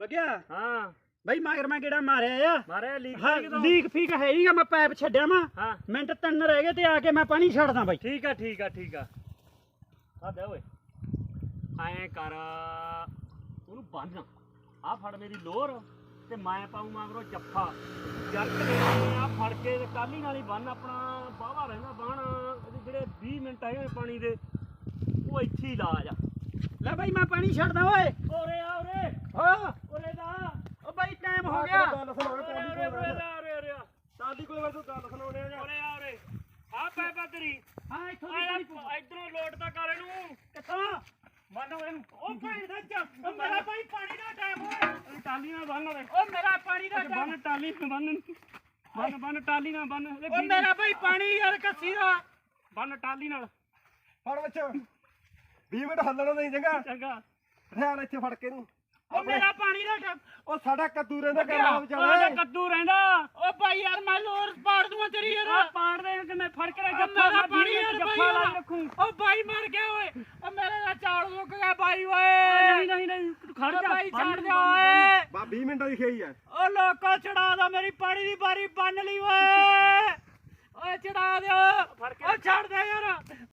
ਬਗਿਆ ਹਾਂ। ਬਈ ਮਗਰ ਮੈਂ ਕਿਹੜਾ ਮਾਰਿਆ ਆ? ਮਾਰਿਆ ਲੀਕ ਹਾਂ ਲੀਕ ਫੀਕ ਹੈ ਨਹੀਂਗਾ ਮੈਂ ਪੈਪ ਛੱਡਿਆ ਹਾਂ। ਮਿੰਟ ਤਿੰਨ ਰਹਿ ਗਏ ਤੇ ਆ ਕੇ ਮੈਂ ਪਾਣੀ ਛੱਡਦਾ ਬਾਈ। ਠੀਕ ਆ ਠੀਕ ਆ ਠੀਕ ਆ। ਆ ਦੇ ਓਏ। ਐਂ ਕਰ ਉਹਨੂੰ ਬੰਨ। ਆ ਫੜ ਮੇਰੀ ਲੋਰ ਤੇ ਮੈਂ ਪਾਉਂ ਮਗਰੋਂ ਜੱਫਾ। ਜਰਕ ਦੇ ਆ ਫੜ ਕੇ ਕਾਲੀ ਨਾਲ ਹੀ ਬੰਨ ਆਪਣਾ ਬਾਵਾ ਰਹਿੰਦਾ ਬਾਣ। ਜਿਹੜੇ 20 ਮਿੰਟ ਆਏ ਪਾਣੀ ਦੇ ਉਹ ਇੱਥੇ ਹੀ ਲਾ ਜਾ ਲੈ ਬਾਈ ਮੈਂ ਪਾਣੀ ਛੱਡਦਾ ਓਏ। ਓਰੇ ਓ ਓਰੇ ਦਾ ਓ ਬਾਈ ਟਾਈਮ ਹੋ ਗਿਆ। ਓਰੇ ਓਰੇ ਓਰੇ ਦਾ ਓਰੇ ਓਰੇ ਆ ਦਾਦੀ। ਕੋਲ ਵਰ ਤੂੰ ਗੱਲ ਸੁਣਾਉਣੇ ਆ ਓਰੇ ਆ ਓਰੇ ਆ ਪੈ ਪਾ ਤੇਰੀ। ਹਾਂ ਇੱਥੋਂ ਦੀ ਪਾਣੀ ਆ ਇਧਰੋਂ ਲੋਟ ਤਾਂ ਕਰ ਇਹਨੂੰ। ਕਿੱਥੋਂ? ਬੰਨ ਇਹਨੂੰ। ਓ ਭਾਈ ਦਾ ਚੱਕ ਓ ਮੇਰਾ ਬਾਈ ਪਾਣੀ ਦਾ ਟਾਈਮ ਓਏ ਇਹ ਟਾਲੀ ਨਾਲ ਬੰਨ ਓਰੇ ਓ ਮੇਰਾ ਪਾਣੀ ਦਾ ਟਾਈਮ। ਬੰਨ ਟਾਲੀ ਨਾਲ ਬੰਨ। ਬੰਨ ਬੰਨ ਟਾਲੀ ਨਾਲ ਬੰਨ। ਇਹਦੇ ਓ ਮੇਰਾ ਬਾਈ ਪਾਣੀ ਯਾਰ ਕੱਸੀ ਦਾ। ਬੰਨ ਟਾਲੀ ਨਾਲ। ਫੜ ਵਿੱਚ। 20 ਮਿੰਟ ਹੱਲਣਾ ਨਹੀਂ ਚੰਗਾ ਚੰਗਾ ਰਹਿਣ ਇੱਥੇ ਫੜ ਕੇ ਨੂੰ ਓ ਮੇਰਾ ਪਾਣੀ ਦਾ ਟਾਈਮ ਉਹ ਸਾਡਾ ਕੱਦੂ ਰਹਿੰਦਾ ਲੱਗਿਆ। ਕਰਨਾ ਉਹਦਾ ਵਿਚਾਲੇ ਕੱਦੂ ਰਹਿੰਦਾ। ਓ ਭਾਈ ਯਾਰ ਮੈਂ ਲੋਰ ਪਾੜ ਦੂੰਗਾ ਤੇਰੀ ਯਾਰ। ਆ ਪਾੜ ਦੇ ਕਿ ਮੈਂ ਫੜ ਕੇ ਓ ਜੱਫਾ ਮੇਰਾ ਪਾਣੀ ਯਾਰ ਜੱਫਾ ਲਾ। ਰੱਖੂ। ਓ ਬਾਈ ਮਰ ਗਿਆ ਓਏ। ਓ ਮੇਰੇ ਦਾ ਚਾਲ ਮੁੱਕ ਗਿਆ ਬਾਈ ਓਏ। ਨਹੀਂ ਨਹੀਂ ਨਹੀਂ ਤੂੰ ਖੜ ਜਾ। ਬੰਨ, ਛੱਡ ਜਾ। ਓਏ। ਬਾ 20 ਮਿੰਟਾਂ ਦੀ ਖੇਈ ਆ। ਓ ਲੋਕੋ ਚੜਾ ਦੋ ਮੇਰੀ ਪਾਣੀ ਦੀ ਬਾਰੀ ਬੰਨ ਲਈ ਓਏ। ਓਏ ਚੜਾ ਦਿਓ। ਫੜ ਕੇ ਓ ਛੱਡ ਦੇ ਯਾਰ।